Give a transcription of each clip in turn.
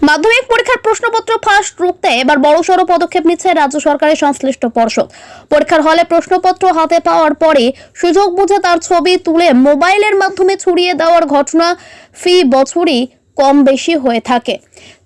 মাধ্যমিক পরীক্ষার প্রশ্নপত্র ফাঁস রুখতে এবার বড়সড় পদক্ষেপ নিচ্ছে রাজ্য সরকারের সংশ্লিষ্ট পর্ষদ। পরীক্ষার হলে প্রশ্নপত্র হাতে পাওয়ার পরে সুযোগ বুঝে তার ছবি তুলে মোবাইলের মাধ্যমে ছড়িয়ে দেওয়ার ঘটনা ফি বছরই কম বেশি হয়ে থাকে।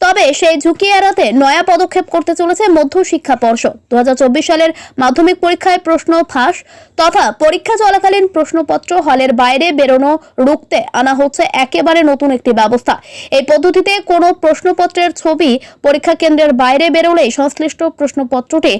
তবে সেই ঝুঁকি এড়াতে নয়া পদক্ষেপ করতে চলেছে মধ্য শিক্ষা পর্ষদ। দু হাজার চব্বিশ সালের মাধ্যমিক পরীক্ষায় প্রশ্ন ফাঁস তথা পরীক্ষা চলাকালীন প্রশ্নপত্র হলের বাইরে বেরোনো রুখতে আনা হচ্ছে একেবারে নতুন একটি ব্যবস্থা। এই পদ্ধতিতে কোনো প্রশ্নপত্রের ছবি পরীক্ষা কেন্দ্রের বাইরে বেরোলেই সংশ্লিষ্ট প্রশ্নপত্রটি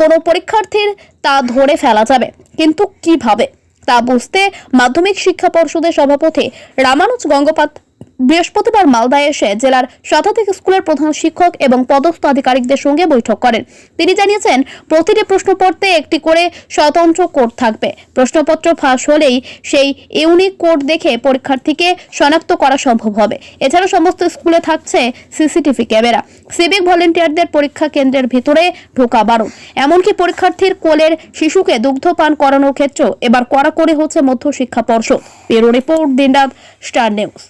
কোনো পরীক্ষার্থীর তা ধরে ফেলা যাবে। কিন্তু কীভাবে? তা বুঝতে মাধ্যমিক শিক্ষা পর্ষদের সভাপতি রামানুজ গঙ্গোপাধ্যায় বৃহস্পতিবার মালদায় এসে জেলার শতাধিক স্কুলের প্রধান শিক্ষক এবং পদস্থ আধিকারিকদের সঙ্গে বৈঠক করেন। তিনি জানিয়েছেন, প্রতিটি প্রশ্নপত্রে একটি করে স্বতন্ত্র কোড থাকবে। প্রশ্নপত্র ফাঁস হলেই সেই ইউনিক কোড দেখে পরীক্ষার্থীকে শনাক্ত করা সম্ভব হবে। এছাড়া সমস্ত স্কুলে থাকছে সিসিটিভি ক্যামেরা। সিভিক ভলেন্টিয়ারদের পরীক্ষা কেন্দ্রের ভিতরে ঢোকা বারণ। এমনকি পরীক্ষার্থীর কোলের শিশুকে দুগ্ধপান করানোর ক্ষেত্রেও এবার কড়াকড়ি হচ্ছে মধ্য শিক্ষা পর্ষদ। ব্যুরো রিপোর্ট, দিনরাত, স্টার নিউজ।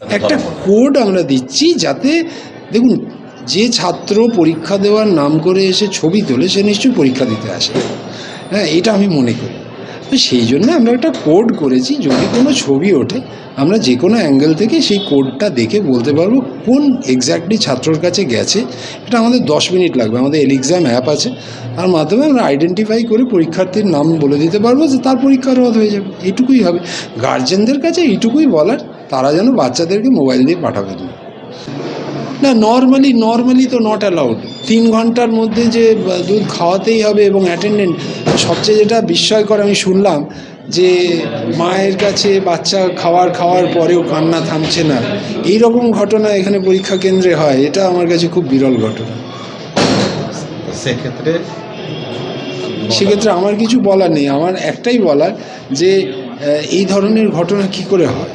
একটা কোড আমরা দিচ্ছি যাতে, দেখুন, যে ছাত্র পরীক্ষা দেওয়ার নাম করে এসে ছবি তোলে, সে নিশ্চয়ই পরীক্ষা দিতে আসে। হ্যাঁ এটা আমি মনে করি। তো সেই জন্য আমরা একটা কোড করেছি, যদি কোনো ছবি ওঠে, আমরা যে কোনো অ্যাঙ্গেল থেকে সেই কোডটা দেখে বলতে পারব কোন এক্স্যাক্টলি ছাত্রর কাছে গেছে। এটা আমাদের দশ মিনিট লাগবে, আমাদের এলিক্সাম অ্যাপ আছে। তার মাধ্যমে আমরা আইডেন্টিফাই করে পরীক্ষার্থীর নাম বলে দিতে পারব যে তার পরীক্ষা রদ হয়ে যাবে। এইটুকুই হবে। গার্জেনদের কাছে এইটুকুই বলার তারা যেন বাচ্চাদেরকে মোবাইল দিয়ে পাঠাবেন না। না নর্মালি নর্মালি তো নট অ্যালাউড তিন ঘণ্টার মধ্যে যে দুধ খাওয়াতেই হবে এবং অ্যাটেন্ডেন্ট সবচেয়ে যেটা বিস্ময়কর আমি শুনলাম যে মায়ের কাছে বাচ্চা খাওয়ার খাওয়ার পরেও কান্না থামছে না। এই রকম ঘটনা এখানে পরীক্ষা কেন্দ্রে হয় এটা আমার কাছে খুব বিরল ঘটনা। সেক্ষেত্রে সেক্ষেত্রে আমার কিছু বলার নেই। আমার একটাই বলার যে এই ধরনের ঘটনা কি করে হয়?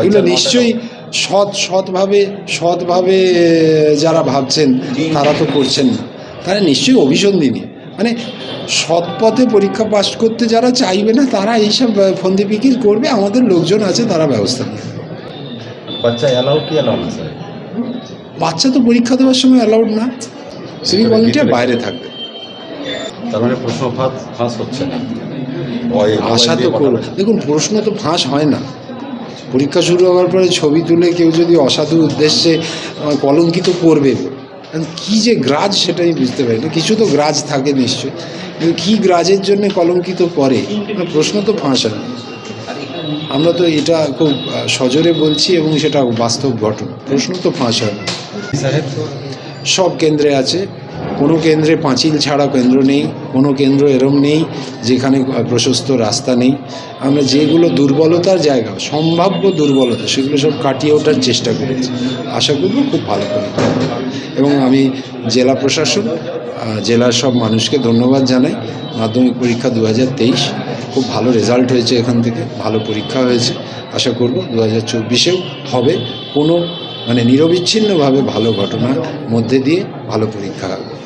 এগুলো নিশ্চয়ই সৎ সৎভাবে সৎভাবে যারা ভাবছেন তারা তো করছেন না। তারা নিশ্চয়ই অভিসন্ধিনী মানে সৎ পথে পরীক্ষা পাস করতে যারা চাইবে না তারা এইসব ফন্দি ফিকির করবে আমাদের লোকজন আছে তারা ব্যবস্থা নেবে। বাচ্চা অ্যালাউ কি অ্যালাউ না স্যার বাচ্চা তো পরীক্ষা দেওয়ার সময় অ্যালাউড না। সিভিক ভলেন্টিয়ার বাইরে থাকবে। তার মানে প্রশ্ন ফাঁস ফাঁস হচ্ছে না। ওই আশা তো দিয়ে দেখুন প্রশ্ন তো ফাঁস হয় না। পরীক্ষা শুরু হওয়ার পরে ছবি তুলে কেউ যদি অসাধু উদ্দেশ্যে কলঙ্কিত করবে কী যে গ্রাজ সেটা আমি বুঝতে পারি না। কিছু তো গ্রাজ থাকে নিশ্চয়ই। কিন্তু কী গ্রাজের জন্য কলঙ্কিত করে? প্রশ্ন তো ফাঁস হয়। আমরা তো এটা খুব সজোরে বলছি এবং সেটা বাস্তব ঘটনা। প্রশ্ন তো ফাঁস হয় সব কেন্দ্রে আছে। কোনো কেন্দ্রে পাঁচিল ছাড়া কেন্দ্র নেই, কোনো কেন্দ্র এরম নেই, যেখানে প্রশস্ত রাস্তা নেই। আমরা যেগুলো দুর্বলতার জায়গা, সম্ভাব্য দুর্বলতা, সেগুলো সব কাটিয়ে ওঠার চেষ্টা করেছি। আশা করব খুব ভালো করে। এবং আমি জেলা প্রশাসন জেলার সব মানুষকে ধন্যবাদ জানাই। মাধ্যমিক পরীক্ষা দু হাজার তেইশ, খুব ভালো রেজাল্ট হয়েছে এখান থেকে, ভালো পরীক্ষা হয়েছে। আশা করব দু হাজার চব্বিশেও হবে কোনো মানে নিরবিচ্ছিন্নভাবে ভালো ঘটনার মধ্যে দিয়ে ভালো পরীক্ষা হবে।